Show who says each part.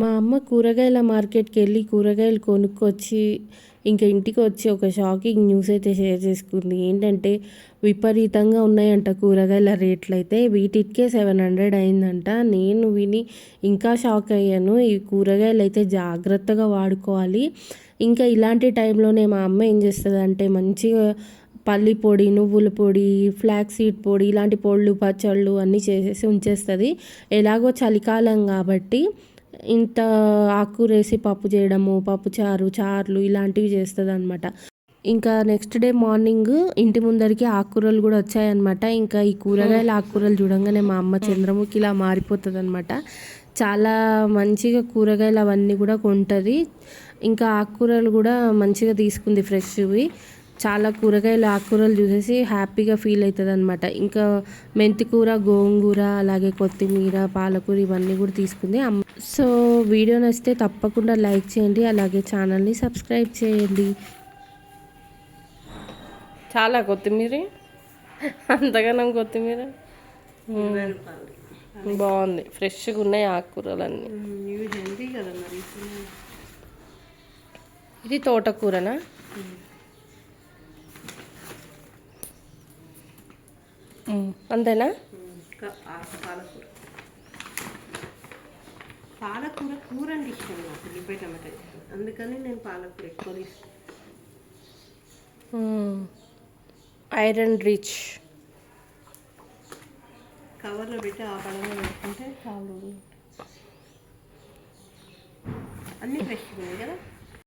Speaker 1: మా అమ్మ కూరగాయల మార్కెట్కి వెళ్ళి కూరగాయలు కొనుక్కొచ్చి ఇంకా ఇంటికి వచ్చి ఒక షాకింగ్ న్యూస్ అయితే షేర్ చేసుకుంది. ఏంటంటే విపరీతంగా ఉన్నాయంట కూరగాయల రేట్లు అయితే వీటికే సెవెన్ హండ్రెడ్ అయిందంట. నేను విని ఇంకా షాక్ అయ్యాను. ఈ కూరగాయలు అయితే జాగ్రత్తగా వాడుకోవాలి. ఇంకా ఇలాంటి టైంలోనే మా అమ్మ ఏం చేస్తుంది అంటే మంచిగా పల్లి పొడి నువ్వుల పొడి ఫ్లాక్ సీడ్ పొడి ఇలాంటి పొళ్ళు పచ్చళ్ళు అన్నీ చేసేసి ఉంచేస్తుంది. ఎలాగో చలికాలం కాబట్టి ఇంత ఆకుకూరేసి పప్పు చేయడము పప్పు చారు చారులు ఇలాంటివి చేస్తుంది అనమాట ఇంకా నెక్స్ట్ డే మార్నింగ్ ఇంటి ముందరికి ఆకుకూరలు కూడా వచ్చాయన్నమాట. ఇంకా ఈ కూరగాయల ఆకుకూరలు చూడంగానే మా అమ్మ చంద్రముఖిలా మారిపోతుంది అనమాట చాలా మంచిగా కూరగాయలు అవన్నీ కూడా కొంటుంది. ఇంకా ఆకుకూరలు కూడా మంచిగా తీసుకుంది ఫ్రెష్వి. చాలా కూరగాయలు ఆకుకూరలు చూసేసి హ్యాపీగా ఫీల్ అవుతుంది అనమాట ఇంకా మెంతికూర గోంగూర అలాగే కొత్తిమీర పాలకూర ఇవన్నీ కూడా తీసుకుంది అమ్మ. సో వీడియో నచ్చితే తప్పకుండా లైక్ చేయండి అలాగే ఛానల్ని సబ్స్క్రైబ్ చేయండి. చాలా కొత్తిమీర? అంతగానం కొత్తిమీర? బాగుంది. ఫ్రెష్గా ఉన్నాయి ఆకుకూరలన్నీ. ఇది తోటకూరనా? అంతేనా?
Speaker 2: పాలకూర. పాలకూర కూర అంటే ఇష్టం నాకు ఉల్లిపాయ టమాటా ఇష్టం అందుకని నేను పాలకూర ఎక్కువ
Speaker 1: ఐరన్ రిచ్.
Speaker 2: కవర్లో పెట్టి ఆ పడంగా పెట్టుకుంటే చాలు. అన్నీ ఫ్రెష్గా ఉన్నాయి కదా?